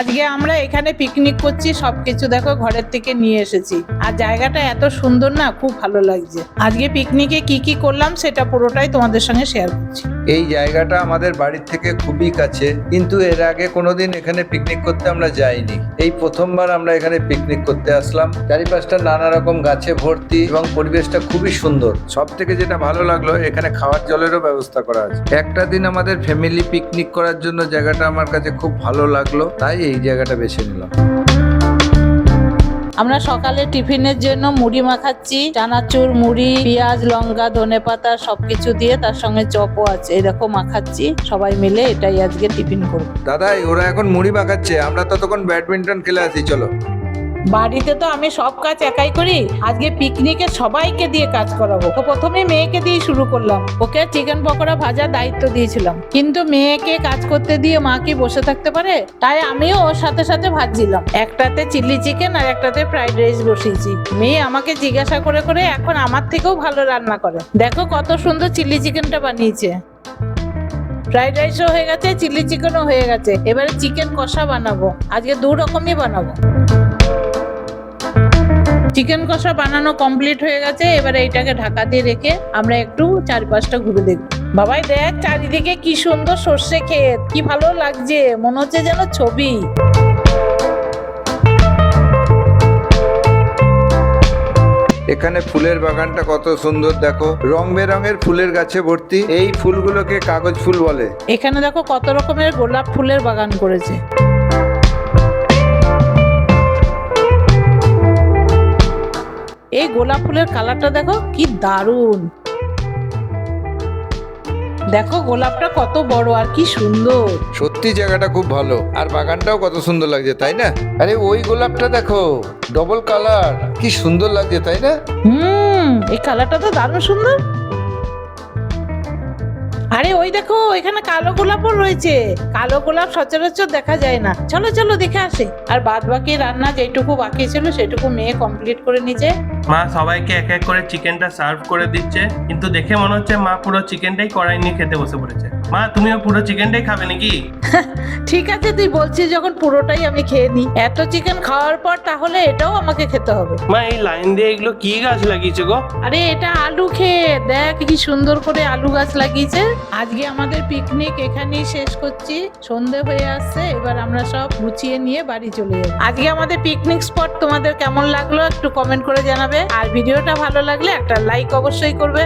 আজকে আমরা এখানে পিকনিক করছি, সবকিছু দেখো ঘরের থেকে নিয়ে এসেছি। আর জায়গাটা এত সুন্দর না, খুব ভালো লাগছে। আজকে পিকনিকে কি কি করলাম সেটা পুরোটাই তোমাদের সঙ্গে শেয়ার করছি। এই জায়গাটা আমাদের বাড়ির থেকে খুবই কাছে, কিন্তু এর আগে কোনোদিন এখানে পিকনিক করতে আমরা যাইনি। এই প্রথমবার আমরা এখানে পিকনিক করতে আসলাম। চারিপাশটা নানা রকম গাছে ভর্তি এবং পরিবেশটা খুবই সুন্দর। সব থেকে যেটা ভালো লাগল, এখানে খাওয়ার জলেরও ব্যবস্থা করা আছে। একটা দিন আমাদের ফ্যামিলি পিকনিক করার জন্য জায়গাটা আমার কাছে খুব ভালো লাগল। তাই এই জায়গাটা বেছে নিলাম। আমরা সকালে টিফিনের জন্য মুড়ি মাখাচ্ছি। চানাচুর মুড়ি পেঁয়াজ লঙ্কা ধনে পাতা সবকিছু দিয়ে তার সঙ্গে চপও আছে। এরকম মাখাচ্ছি। সবাই মিলে এটাই আজকে টিফিন করব। দাদা ওরা এখন মুড়ি মাখাচ্ছে। আমরা ততক্ষণ ব্যাডমিন্টন খেলে আসি চলো। বাড়িতে তো আমি সব কাজ একাই করি। আজকে পিকনিকে সবাইকে দিয়ে কাজ করাবো। তো প্রথমে মেয়েকে দিয়ে শুরু করলাম। ওকে চিকেন পকোড়া ভাজার দায়িত্ব দিয়েছিলাম। কিন্তু মেয়েকে কাজ করতে দিয়ে মা কি বসে থাকতে পারে? তাই আমিও ওর সাথে সাথে ভাজছিলাম। একটাতে চিলি চিকেন আর একটাতে ফ্রাইড রাইস বসিয়েছি। মেয়ে আমাকে জিজ্ঞাসা করে করে এখন আমার থেকেও ভালো রান্না করে। দেখো কত সুন্দর চিলি চিকেনটা বানিয়েছে। ফ্রাইড রাইসও হয়ে গেছে, চিলি চিকেনও হয়ে গেছে। এবারে চিকেন কষা বানাবো। আজকে দু রকমই বানাবো। চিকেন কষা বানানো কমপ্লিট হয়ে গেছে এবারে এইটাকে ঢাকা দিয়ে রেখে আমরা একটু চারপাশটা ঘুরে দেখব। বাবাই দেখ চারিদিকে কি সুন্দর সর্ষে ক্ষেত কি ভালো লাগছে মনে হচ্ছে যেন ছবি। এখানে ফুলের বাগানটা কত সুন্দর দেখো। রং বেরঙের ফুলের গাছে ভর্তি এই ফুলগুলোকে কাগজ ফুল বলে। এখানে দেখো কত রকমের গোলাপ ফুলের বাগান করেছে। এই গোলাপ ফুলের কালারটা দেখো কি দারুণ দেখো গোলাপটা কত বড় আর কি সুন্দর। সত্যি জায়গাটা খুব ভালো আর বাগানটাও কত সুন্দর লাগছে তাই না? আরে ওই গোলাপটা দেখো ডবল কালার কি সুন্দর লাগছে তাই না? হুম এই কালারটা তো দারুণ সুন্দর। আরে ওই দেখো এখানে কালো গোলাপও রয়েছে। কালো গোলাপ সচরাচর দেখা যায় না। চলো চলো দেখে আসে। আর বাদ বাকি রান্না যেটুকু বাকি ছিল সেটুকু মেয়ে কমপ্লিট করে নিচে মা সবাইকে এক এক করে চিকেনটা সার্ভ করে দিচ্ছে। কিন্তু দেখে মনে হচ্ছে মা পুরো চিকেনটাই কড়াই নিয়ে খেতে বসে পড়েছে। মা তুমিও পুরো চিকেনটাই খাবে নাকি? ঠিক আছে তুই বলছিস যখন পুরোটাই আমি খেয়ে নিই। এত চিকেন খাওয়ার পর তাহলে এটাও আমাকে খেতে হবে। মা এই লাইন দিয়ে এগুলো কি গাছ লাগিয়েছে গো? আরে এটা আলু খেয়ে দেখ কি সুন্দর করে আলু গাছ লাগিয়েছে। আজকে আমাদের পিকনিক এখানেই শেষ করছি। সন্ধে হয়ে আসছে, এবার আমরা সব গুছিয়ে নিয়ে বাড়ি চলে যাব। আজকে আমাদের পিকনিক স্পট তোমাদের কেমন লাগল একটু কমেন্ট করে জানাবে। আর ভিডিওটা ভালো লাগলে একটা লাইক অবশ্যই করবে।